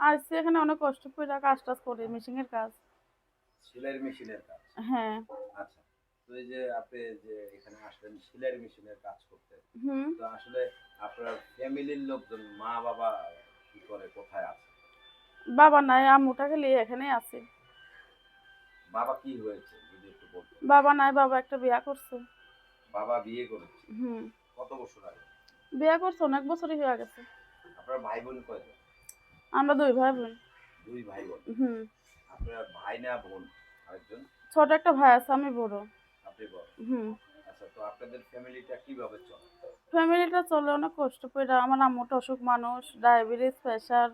আসছি এখানে অনেক কষ্ট করে কাজ টাজ করি মেশিনের কাজ। সেলাই মেশিনের কাজ? হ্যাঁ। আচ্ছা তো এই যে আপনি যে এখানে আসলেন সেলাই মেশিনের কাজ করতে। হুম। তো আসলে আপনার ফ্যামিলির লোকজন মা বাবা কি করে কোথায় আছে? বাবা নাই আম্মুটাকে নিয়ে এখানেই আছি। বাবা কি হয়েছে যদি একটু বলতেন? বাবা নাই বাবা একটা বিয়া করছে। বাবা বিয়ে করেছে? হুম। কত বছর আগে? বিয়া করছে অনেক বছরই হয়ে গেছে। আপনার ভাই বোন কয়জন? আমরা দুই ভাই বোন। দুই ভাই বোন। হুম। আপনার ভাই না বোন আরেকজন? ছোট একটা ভাই আছে আমি বড়। আপনি বড়? হুম। আচ্ছা তো আপনাদের ফ্যামিলিটা কীভাবে চলে? ফ্যামিলিটা চলে অনেক কষ্ট করে আমার আম্মুটা অসুখ মানুষ ডায়াবেটিস প্রেশার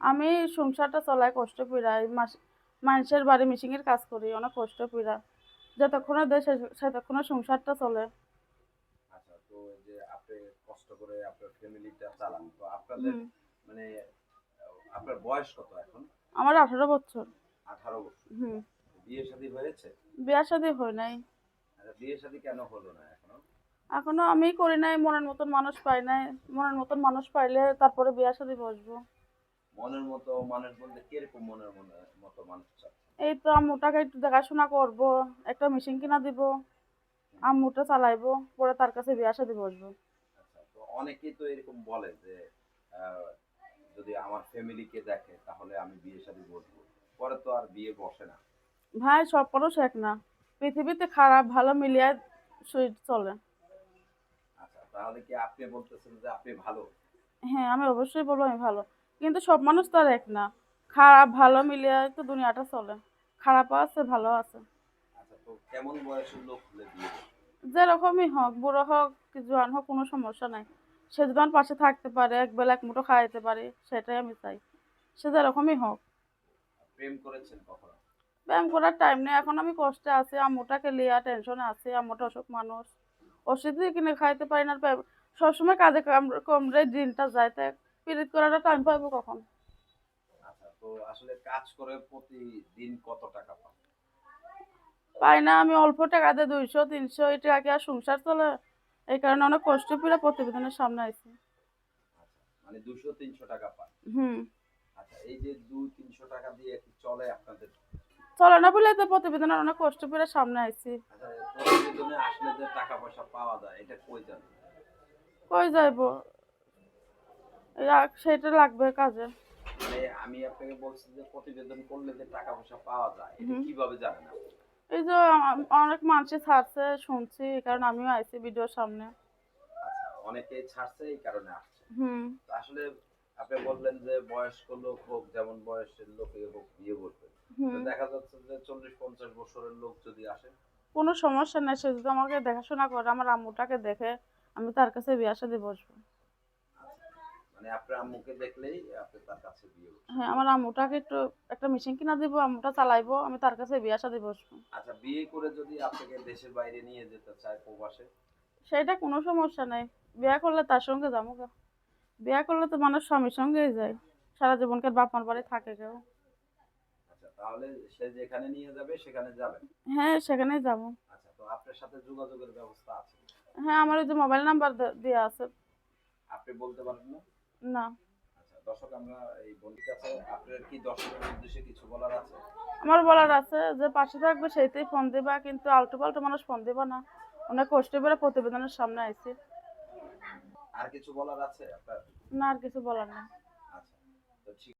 আমি সংসারটা চলাই কষ্ট পিড়া এই মাস মানুষের বাড়ি মিশিংয়ের কাজ করি অনেক কষ্ট পিড়া যতক্ষণে দেয় সেতক্ষণে সংসারটা চলে। আচ্ছা তো যে আপনি কষ্ট করে আপনার ফ্যামিলিটা চালান তো আপনাদের মানে আপনার বয়স কত এখন? আমার আঠারো বছর। আঠারো বছর। হুম। বিয়ে শাদী হয়েছে? বিয়ার সাথে হয় নাই। আচ্ছা বিয়ে শাদী কেন হলো না এখনও? এখনও আমি করি নাই মনের মতন মানুষ পাই নাই। মনের মতন মানুষ পাইলে তারপরে বিয়ে সাথে বসবো। মনের মতো মানুষ বলতে কীরকম মনের মতো মানুষ এই তো আম্মুটাকে একটু দেখাশোনা করব একটা মেশিন কিনা দিব আম্মুটা চালাইবো পরে তার কাছে বিয়ার সাথে বসবো। আচ্ছা অনেকেই তো এরকম বলে যে যদি আমার ফ্যামিলিকে দেখে তাহলে আমি বিয়ে শাদী বসবো পরে তো আর বিয়ে বসে না। ভাই সব এক না। পৃথিবীতে খারাপ ভালো মিলিয়ে চলে। আচ্ছা তাহলে কি আপনি বলতেছেন যে আপনি ভালো? হ্যাঁ আমি অবশ্যই বলব আমি ভালো। কিন্তু সব মানুষ তো আর এক না। খারাপ ভালো মিলিয়ে তো দুনিয়াটা চলে। খারাপও আছে ভালো আছে। আচ্ছা তো কেমন বয়সের লোক হলে বিয়ে যেরকমই হোক বুড়ো হোক জোয়ান হোক কোনো সমস্যা নাই। সে যদি আমার পাশে থাকতে পারে এক বেলা এক মুঠো খাওয়াইতে পারে সেটাই আমি চাই। সে যেরকমই হোক। প্রেম করেছেন কখনো? ব্যায়াম করার টাইম নেই। এখন আমি কষ্টে আছি আম্মুটাকে লিয়া টেনশনে আছি আম্মুটা অসুখ মানুষ। ওষুধ দিয়ে কিনে খাইতে পারি না সবসময় কাজে কাম- কমরে দিনটা যায়। তাই পিরিত করার টাইম পাইবো কখন? আচ্ছা তো আসলে কাজ করে প্রতিদিন কত টাকা পান? পাই না আমি অল্প টাকা দিয়ে দুইশো তিনশো এই টাকা কি আর সংসার চলে? এই কারণে অনেক কষ্ট পেলে প্রতিবেদনের সামনে আইছি। আচ্ছা মানে দুশো তিনশো টাকা পান হুম। আচ্ছা এই যে দুই তিনশো টাকা দিয়ে কি চলে আপনাদের? চলে না বলে তো প্রতিবেদনের অনেক কষ্ট পেলে সামনে আইছি। আচ্ছা প্রতিবেদনে আসলে যে টাকা পয়সা পাওয়া যায় এটা কই যাবে? কই যাইবো? সেটা লাগবে কাজে। মানে আমি আপনাকে বলছি যে প্রতিবেদন করলে যে টাকা পয়সা পাওয়া যায় এটা কীভাবে জানেন আপনি? এই যে অনেক মানুষই ছাড়ছে শুনছি এই কারণে আমিও আইছি ভিডিওর সামনে। আচ্ছা অনেকেই ছাড়ছে এই কারণে আসছে। হুম। আসলে আপনি বললেন যে বয়স্ক লোক হোক যেমন বয়সের লোকে হোক বিয়ে করবে। দেখা যাচ্ছে যে চল্লিশ পঞ্চাশ বছরের লোক যদি আসে? কোনো সমস্যা নেই সে যদি আমাকে দেখাশোনা করে আমার আম্মুটাকে দেখে আমি তার কাছে বিয়ার সাথে বসবো। মানে আপনার আম্মুকে দেখলেই আপনি তার কাছে বিয়ে হ্যাঁ আমার আম্মুটাকে একটু একটা মেশিন কিনা দিব আম্মুটা চালাইবো আমি তার কাছে বিয়ার সাথে বসবো আচ্ছা বিয়ে করে যদি আপনাকে দেশের বাইরে নিয়ে যেতে চায় প্রবাসে? সেটা কোনো সমস্যা নাই। বিয়া করলে তার সঙ্গে যাব বিয়া করলে তো মানুষ স্বামীর সঙ্গেই যায়। সারা জীবনকার বাপ মার বাড়ি থাকে কেউ? আচ্ছা তাহলে সে যেখানে নিয়ে যাবে সেখানে যাবে? হ্যাঁ সেখানেই যাব। আচ্ছা তো আপনার সাথে যোগাযোগের ব্যবস্থা আছে? হ্যাঁ আমার ওই যে মোবাইল নাম্বার দেওয়া আছে। আপনি বলতে পারেন না? না। আচ্ছা দর্শক আমরা এই বন্ধুর কাছে আপনার কি দর্শকের উদ্দেশ্যে কিছু বলার আছে? আমার বলার আছে যে পাশে থাকবে সেইতেই ফোন দেবা কিন্তু আলটু পাল্টু মানুষ ফোন দেবো না। অনেক কষ্ট করে প্রতিবেদনের সামনে আইছি। আর কিছু বলার আছে আপনার? না আর কিছু বলার না আচ্ছা তো ঠিক